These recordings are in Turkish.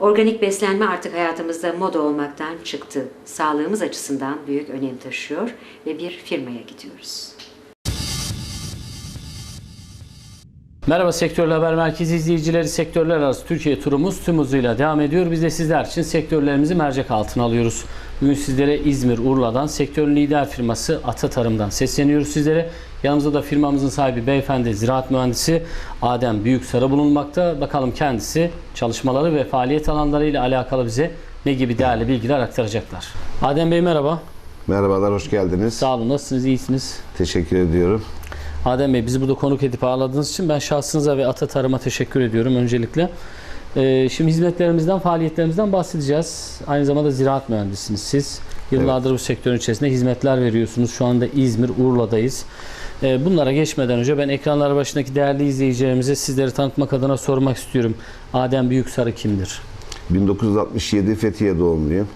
Organik beslenme artık hayatımızda moda olmaktan çıktı. Sağlığımız açısından büyük önem taşıyor ve bir firmaya gidiyoruz. Merhaba Sektörler Haber Merkezi izleyicileri. Sektörler arası Türkiye turumuz tüm hızıyla devam ediyor. Biz de sizler için sektörlerimizi mercek altına alıyoruz. Bugün sizlere İzmir, Urla'dan sektörün lider firması Ata Tarım'dan sesleniyoruz sizlere. Yanımızda da firmamızın sahibi beyefendi ziraat mühendisi Adem Büyüksarı bulunmakta. Bakalım kendisi çalışmaları ve faaliyet alanlarıyla alakalı bize ne gibi değerli bilgiler aktaracaklar. Adem Bey merhaba. Merhabalar, hoş geldiniz. Sağ olun. Nasılsınız? İyisiniz? Teşekkür ediyorum. Adem Bey bizi burada konuk edip ağırladığınız için ben şahsınıza ve Ata Tarım'a teşekkür ediyorum öncelikle. Ee, şimdi hizmetlerimizden, faaliyetlerimizden bahsedeceğiz. Aynı zamanda ziraat mühendisiniz siz. Yıllardır bu sektörün içerisinde hizmetler veriyorsunuz. Şu anda İzmir, Urla'dayız. Ee, bunlara geçmeden önce ben ekranlar başındaki değerli izleyicilerimize sizleri tanıtmak adına sormak istiyorum. Adem Büyüksarı kimdir? 1967 Fethiye doğumluyum.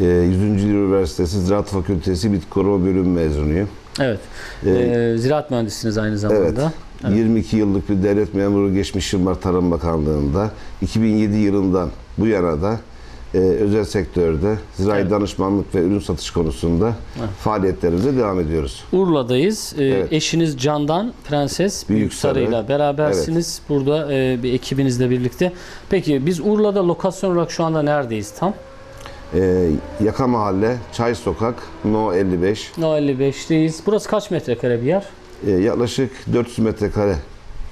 Ee, 100. Yıl Üniversitesi Ziraat Fakültesi Bitki Koruma Bölümü mezunuyum. Evet. Ee, Ee, ziraat mühendisiniz aynı Evet. zamanda. 22 yıllık bir devlet memuru geçmişim var Tarım Bakanlığı'nda. 2007 yılından bu yana da e, özel sektörde zirai Evet. danışmanlık ve ürün satış konusunda faaliyetlerimize devam ediyoruz. Urla'dayız. Ee, Evet. Eşiniz Candan Prenses Büyüksarı. Büyüksarı'yla berabersiniz. Burada e, bir ekibinizle birlikte. Peki biz Urla'da lokasyon olarak şu anda neredeyiz tam? Ee, Yaka Mahalle, Çay Sokak, No 55. No 55'teyiz. Burası kaç metrekare bir yer? Ee, yaklaşık 400 metrekare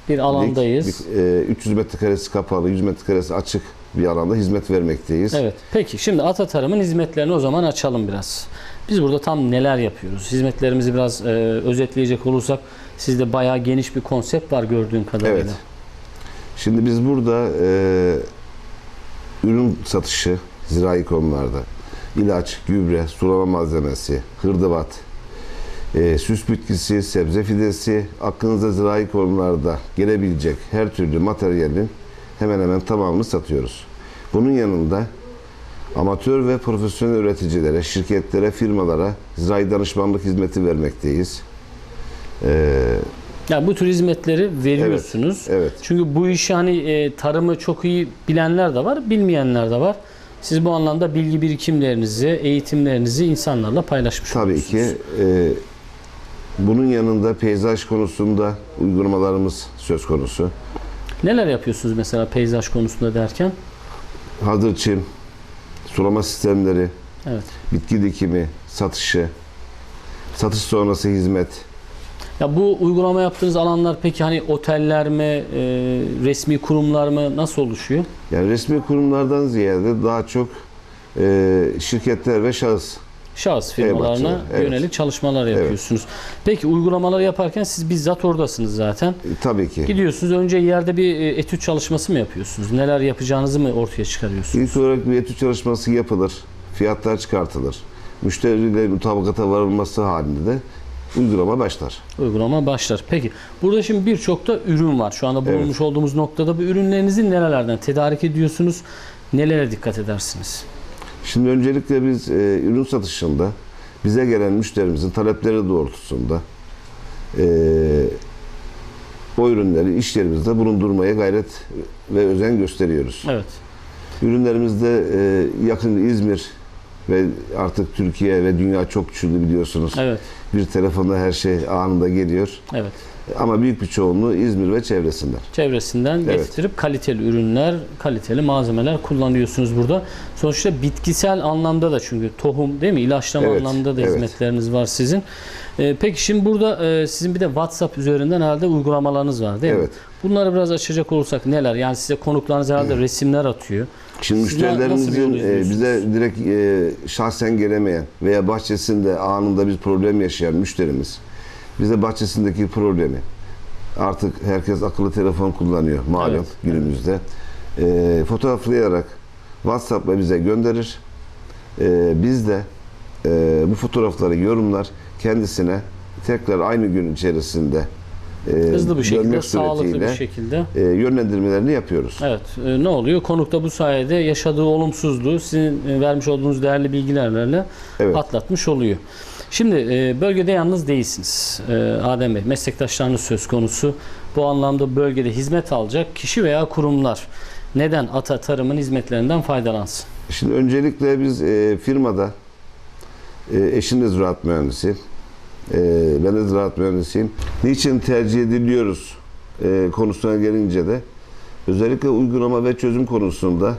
Bir alandayız. Bir, e, 300 metrekaresi kapalı, 100 metrekaresi açık bir alanda hizmet vermekteyiz. Evet. Peki şimdi Ata Tarım'ın hizmetlerini o zaman açalım biraz. Biz burada tam neler yapıyoruz? Hizmetlerimizi biraz e, özetleyecek olursak sizde bayağı geniş bir konsept var gördüğün kadarıyla. Evet. Şimdi biz burada e, ürün satışı zirai konularda ilaç, gübre, sulama malzemesi, hırdavat, e, süs bitkisi, sebze fidesi, aklınıza zirai konularda gelebilecek her türlü materyalin hemen hemen tamamını satıyoruz. Bunun yanında amatör ve profesyonel üreticilere, şirketlere, firmalara zirai danışmanlık hizmeti vermekteyiz. E, Yani bu tür hizmetleri veriyorsunuz. evet. Çünkü bu işi hani e, tarımı çok iyi bilenler de var, bilmeyenler de var. Siz bu anlamda bilgi birikimlerinizi, eğitimlerinizi insanlarla paylaşmış Tabii oluyorsunuz. ki e, bunun yanında peyzaj konusunda uygulamalarımız söz konusu. Neler yapıyorsunuz mesela peyzaj konusunda derken? Hazır çim, sulama sistemleri, Evet. bitki dikimi, satışı, satış sonrası hizmet. Ya bu uygulama yaptığınız alanlar peki hani oteller mi, e, resmi kurumlar mı nasıl oluşuyor? Yani resmi kurumlardan ziyade daha çok e, şirketler ve şahıs. Şahıs firmalarına evet. yönelik çalışmalar yapıyorsunuz. Peki uygulamaları yaparken siz bizzat oradasınız zaten. E, tabii ki. Gidiyorsunuz önce yerde bir e, etüt çalışması mı yapıyorsunuz? Neler yapacağınızı mı ortaya çıkarıyorsunuz? İlk olarak bir etüt çalışması yapılır, fiyatlar çıkartılır. Müşteriyle mutabakata varılması halinde de uygulama başlar. Uygulama başlar. Peki burada şimdi birçok da ürün var. Şu anda bulunmuş olduğumuz noktada bu ürünlerinizi nerelerden tedarik ediyorsunuz? Nelere dikkat edersiniz? Şimdi öncelikle biz e, ürün satışında bize gelen müşterimizin talepleri doğrultusunda e, o ürünleri iş yerimizde bulundurmaya gayret ve özen gösteriyoruz. Evet. Ürünlerimizde e, yakın İzmir ve artık Türkiye ve dünya çok küçüldü biliyorsunuz. Evet. Bir telefonda her şey anında geliyor. Evet. Ama büyük bir çoğunluğu İzmir ve çevresinden. Çevresinden Evet. getirip kaliteli ürünler, kaliteli malzemeler kullanıyorsunuz burada. Sonuçta bitkisel anlamda da çünkü tohum değil mi? İlaçlama Evet, anlamda da evet. hizmetleriniz var sizin. Ee, peki şimdi burada e, sizin bir de WhatsApp üzerinden herhalde uygulamalarınız var değil mi? Bunları biraz açacak olursak neler? Yani size konuklarınız herhalde resimler atıyor. Şimdi Siz na- nasıl bir yol müşterilerimizin e, bize direkt e, şahsen gelemeyen veya bahçesinde anında bir problem yaşayan müşterimiz bize bahçesindeki problemi artık herkes akıllı telefon kullanıyor malum Evet, günümüzde. E, fotoğraflayarak WhatsApp'la bize gönderir. E, biz de e, bu fotoğrafları yorumlar kendisine tekrar aynı gün içerisinde e, Hızlı bir şekilde, sağlıklı bir şekilde. e, yönlendirmelerini yapıyoruz. Evet. e, ne oluyor? Konuk da bu sayede yaşadığı olumsuzluğu sizin e, vermiş olduğunuz değerli bilgilerle Evet. atlatmış oluyor. Şimdi e, bölgede yalnız değilsiniz. E, Adem Bey, meslektaşlarınız söz konusu. Bu anlamda bölgede hizmet alacak kişi veya kurumlar neden ata tarımın hizmetlerinden faydalansın? Şimdi öncelikle biz e, firmada e, eşim de ziraat mühendisi. E, ben de ziraat mühendisiyim. Niçin tercih ediliyoruz e, konusuna gelince de özellikle uygulama ve çözüm konusunda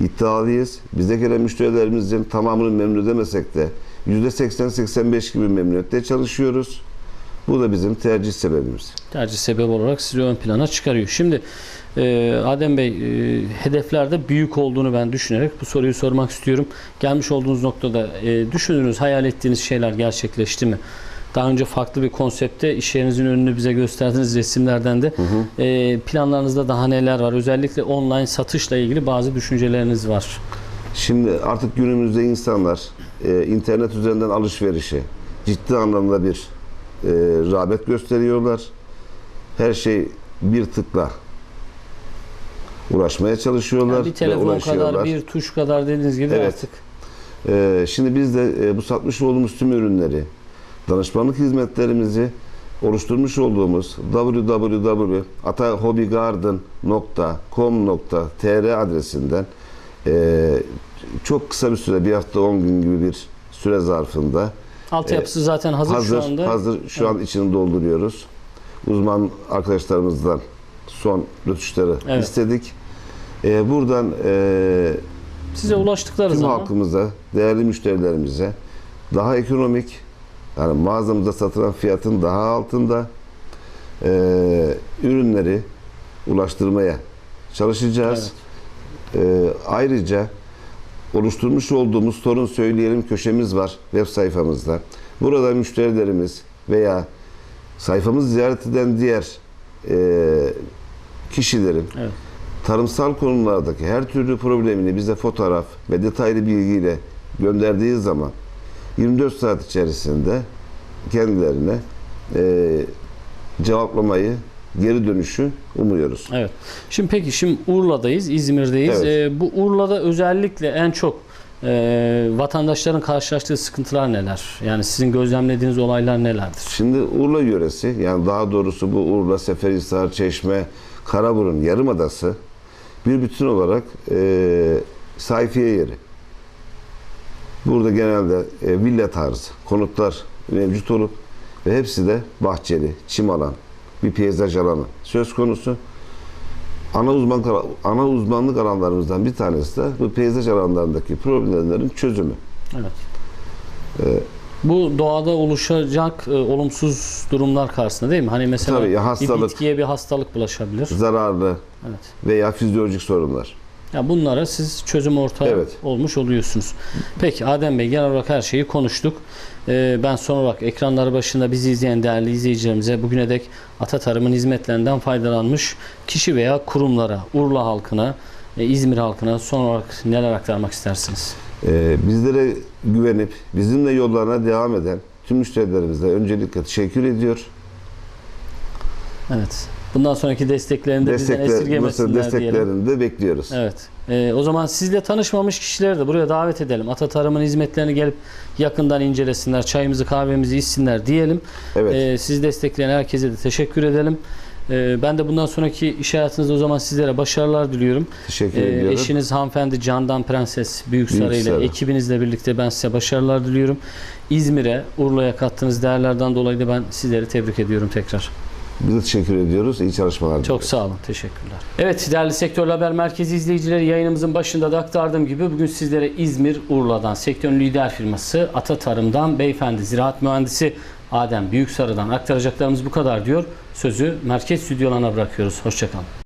iddialıyız. Bize gelen müşterilerimizin tamamını memnun edemesek de %80-85 gibi memnuniyetle çalışıyoruz. Bu da bizim tercih sebebimiz. Tercih sebebi olarak sizi ön plana çıkarıyor. Şimdi e, Adem Bey e, hedeflerde büyük olduğunu ben düşünerek bu soruyu sormak istiyorum. Gelmiş olduğunuz noktada e, düşündüğünüz, hayal ettiğiniz şeyler gerçekleşti mi? Daha önce farklı bir konsepte iş yerinizin önünü bize gösterdiğiniz resimlerden de e, planlarınızda daha neler var? Özellikle online satışla ilgili bazı düşünceleriniz var. Şimdi artık günümüzde insanlar e, internet üzerinden alışverişe ciddi anlamda bir rağbet gösteriyorlar. Her şey bir tıkla ulaşmaya çalışıyorlar Yani bir telefon kadar, bir tuş kadar dediğiniz gibi Evet. artık E, şimdi biz de e, bu satmış olduğumuz tüm ürünleri, danışmanlık hizmetlerimizi oluşturmuş olduğumuz www.atahobbygarden.com.tr adresinden e, çok kısa bir süre, bir hafta 10 gün gibi bir süre zarfında altyapısı zaten hazır, hazır, şu anda. hazır şu an içini dolduruyoruz. Uzman arkadaşlarımızdan son rötuşları Evet. istedik. E, buradan e, Size ulaştıkları tüm zaman halkımıza, değerli müşterilerimize daha ekonomik, yani mağazamızda satılan fiyatın daha altında e, ürünleri ulaştırmaya çalışacağız. E, ayrıca oluşturmuş olduğumuz sorun söyleyelim köşemiz var web sayfamızda. Burada müşterilerimiz veya sayfamızı ziyaret eden diğer e, kişilerin Evet. tarımsal konulardaki her türlü problemini bize fotoğraf ve detaylı bilgiyle gönderdiği zaman 24 saat içerisinde kendilerine e, cevaplamayı, geri dönüşü umuyoruz. Evet. Şimdi peki şimdi Urla'dayız, İzmir'deyiz. Evet. Ee, bu Urla'da özellikle en çok e, vatandaşların karşılaştığı sıkıntılar neler? Yani sizin gözlemlediğiniz olaylar nelerdir? Şimdi Urla yöresi, yani daha doğrusu bu Urla, Seferihisar, Çeşme, Karaburun Yarımadası bir bütün olarak e, sayfiye yeri. Burada genelde e, villa tarzı konutlar mevcut olup ve hepsi de bahçeli, çim alan, bir peyzaj alanı söz konusu. Ana uzman ana uzmanlık alanlarımızdan bir tanesi de bu peyzaj alanlarındaki problemlerin çözümü. Evet. bu doğada oluşacak e, olumsuz durumlar karşısında değil mi? Hani mesela Tabii, ya bir hastalık. bitkiye bir hastalık bulaşabilir. Zararlı Evet. veya fizyolojik sorunlar. Ya bunlara siz çözüm ortağı Evet. olmuş oluyorsunuz. Peki Adem Bey genel olarak her şeyi konuştuk. Ee, ben son olarak ekranları başında bizi izleyen değerli izleyicilerimize bugüne dek ata tarımın hizmetlerinden faydalanmış kişi veya kurumlara, Urla halkına, e, İzmir halkına son olarak neler aktarmak istersiniz? Ee, bizlere güvenip bizimle yollarına devam eden tüm müşterilerimize öncelikle teşekkür ediyor. Evet. Bundan sonraki desteklerini de bizden esirgemesinler diyelim. desteklerini de bekliyoruz. Evet. Ee, o zaman sizle tanışmamış kişileri de buraya davet edelim. Ata Tarım'ın hizmetlerini gelip yakından incelesinler, çayımızı kahvemizi içsinler diyelim. Evet. Ee, sizi destekleyen herkese de teşekkür edelim. Ee, ben de bundan sonraki iş hayatınızda o zaman sizlere başarılar diliyorum. Teşekkür Ee, ediyorum. eşiniz hanımefendi Candan Prenses Büyüksarı ile Büyüksarı. ekibinizle birlikte ben size başarılar diliyorum. İzmir'e, Urla'ya kattığınız değerlerden dolayı da ben sizleri tebrik ediyorum tekrar. Biz de teşekkür ediyoruz. İyi çalışmalar Çok diliyoruz. sağ olun. Teşekkürler. Evet değerli Sektör Haber Merkezi izleyicileri yayınımızın başında da aktardığım gibi bugün sizlere İzmir Urla'dan sektörün lider firması Ata Tarım'dan beyefendi ziraat mühendisi Adem Büyüksarı'dan aktaracaklarımız bu kadar diyor. Sözü merkez stüdyolarına bırakıyoruz. Hoşçakalın.